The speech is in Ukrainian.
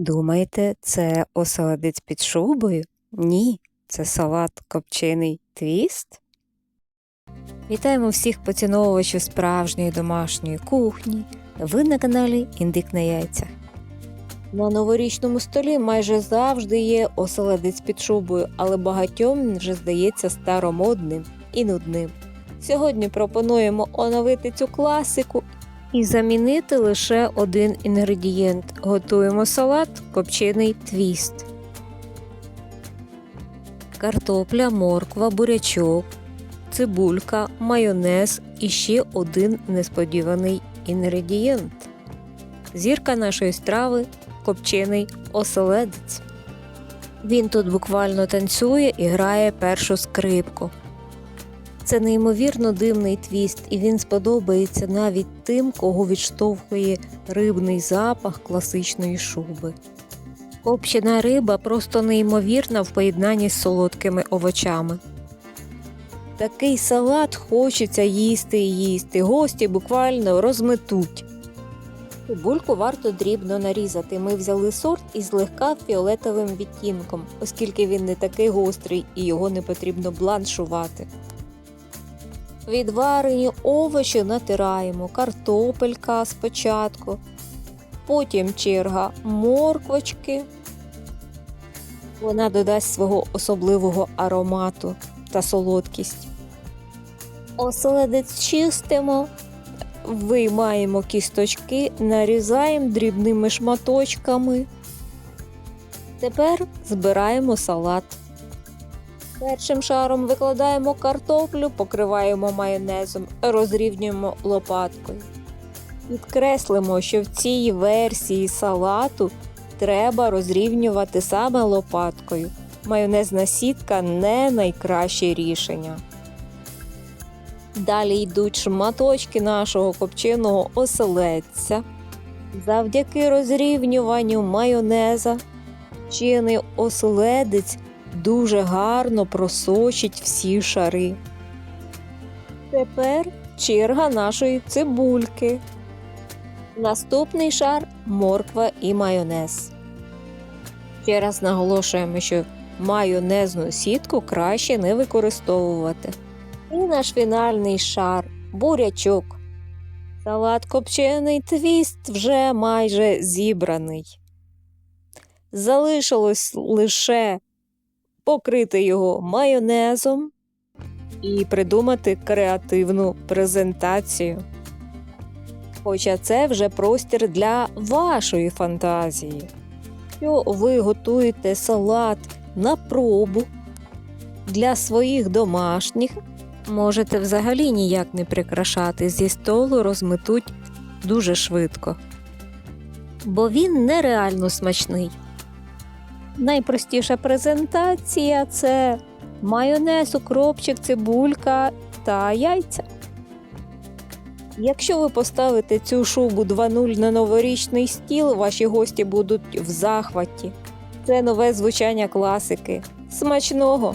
Думаєте, це оселедець під шубою? Ні, це салат копчений твіст. Вітаємо всіх поціновувачів справжньої домашньої кухні. Ви на каналі Індик на яйцях. На новорічному столі майже завжди є оселедець під шубою, але багатьом вже здається старомодним і нудним. Сьогодні пропонуємо оновити цю класику і замінити лише один інгредієнт. Готуємо салат копчений твіст. Картопля, морква, бурячок, цибулька, майонез і ще один несподіваний інгредієнт. Зірка нашої страви копчений оселедець. Він тут буквально танцює і грає першу скрипку. Це неймовірно дивний твіст, і він сподобається навіть тим, кого відштовхує рибний запах класичної шуби. Копчена риба просто неймовірна в поєднанні з солодкими овочами. Такий салат хочеться їсти і їсти. Гості буквально розметуть. Цибульку варто дрібно нарізати. Ми взяли сорт із злегка фіолетовим відтінком, оскільки він не такий гострий і його не потрібно бланшувати. Відварені овочі натираємо, картопелька спочатку, потім черга морквочки. Вона додасть свого особливого аромату та солодкість. Оселедець чистимо, виймаємо кісточки, нарізаємо дрібними шматочками. Тепер збираємо салат. Першим шаром викладаємо картоплю, покриваємо майонезом, розрівнюємо лопаткою. Підкреслимо, що в цій версії салату треба розрівнювати саме лопаткою. Майонезна сітка не найкраще рішення. Далі йдуть шматочки нашого копченого оселедця. Завдяки розрівнюванню майонеза вчений оселедець дуже гарно просочить всі шари. Тепер черга нашої цибульки. Наступний шар морква і майонез. Ще раз наголошуємо, що майонезну сітку краще не використовувати. І наш фінальний шар бурячок. Салат копчений твіст вже майже зібраний. Залишилось лише покрити його майонезом і придумати креативну презентацію. Хоча це вже простір для вашої фантазії. Що ви готуєте салат на пробу для своїх домашніх, можете взагалі ніяк не прикрашати зі столу розметуть дуже швидко. Бо він нереально смачний. Найпростіша презентація це майонез, укропчик, цибулька та яйця. Якщо ви поставите цю шубу 2.0 на новорічний стіл, ваші гості будуть в захваті. Це нове звучання класики. Смачного!